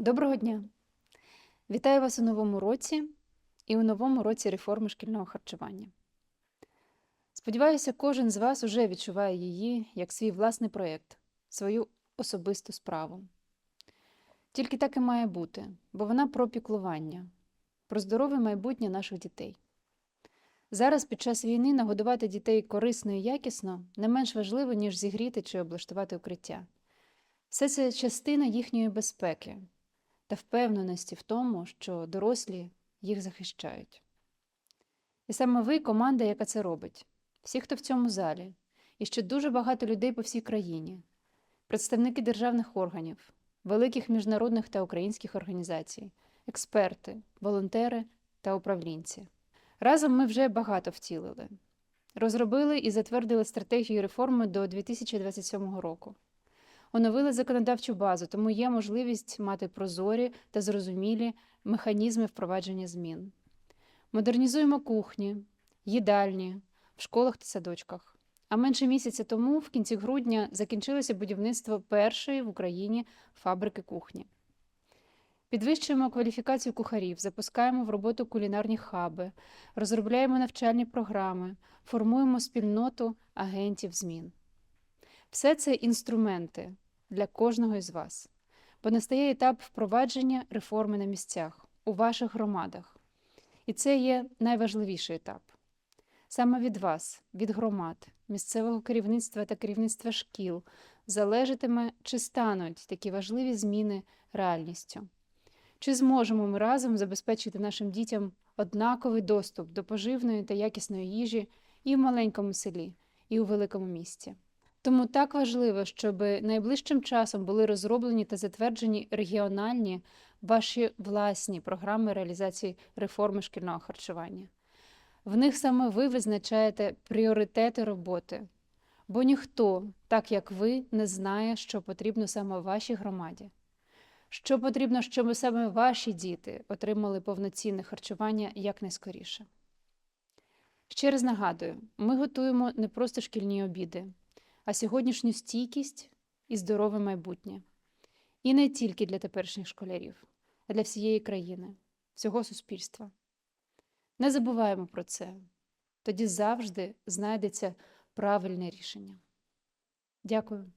Доброго дня! Вітаю вас у новому році і у новому році реформи шкільного харчування. Сподіваюся, кожен з вас уже відчуває її як свій власний проєкт, свою особисту справу. Тільки так і має бути, бо вона про піклування, про здорове майбутнє наших дітей. Зараз під час війни нагодувати дітей корисно і якісно не менш важливо, ніж зігріти чи облаштувати укриття. Все це частина їхньої безпеки та впевненості в тому, що дорослі їх захищають. І саме ви команда, яка це робить, всі, хто в цьому залі, і ще дуже багато людей по всій країні, представники державних органів, великих міжнародних та українських організацій, експерти, волонтери та управлінці. Разом ми вже багато втілили. Розробили і затвердили стратегію реформи до 2027 року. Оновили законодавчу базу, тому є можливість мати прозорі та зрозумілі механізми впровадження змін. Модернізуємо кухні, їдальні в школах та садочках. А менше місяця тому, в кінці грудня, закінчилося будівництво першої в Україні фабрики кухні. Підвищуємо кваліфікацію кухарів, запускаємо в роботу кулінарні хаби, розробляємо навчальні програми, формуємо спільноту агентів змін. Все це інструменти для кожного із вас, бо настає етап впровадження реформи на місцях, у ваших громадах. І це є найважливіший етап. Саме від вас, від громад, місцевого керівництва та керівництва шкіл залежатиме, чи стануть такі важливі зміни реальністю. Чи зможемо ми разом забезпечити нашим дітям однаковий доступ до поживної та якісної їжі і в маленькому селі, і у великому місті? Тому так важливо, щоб найближчим часом були розроблені та затверджені регіональні ваші власні програми реалізації реформи шкільного харчування. В них саме ви визначаєте пріоритети роботи, бо ніхто, так як ви, не знає, що потрібно саме вашій громаді. Що потрібно, щоб саме ваші діти отримали повноцінне харчування якнайскоріше. Ще раз нагадую, ми готуємо не просто шкільні обіди, а сьогоднішню стійкість і здорове майбутнє. І не тільки для теперішніх школярів, а для всієї країни, всього суспільства. Не забуваємо про це, тоді завжди знайдеться правильне рішення. Дякую.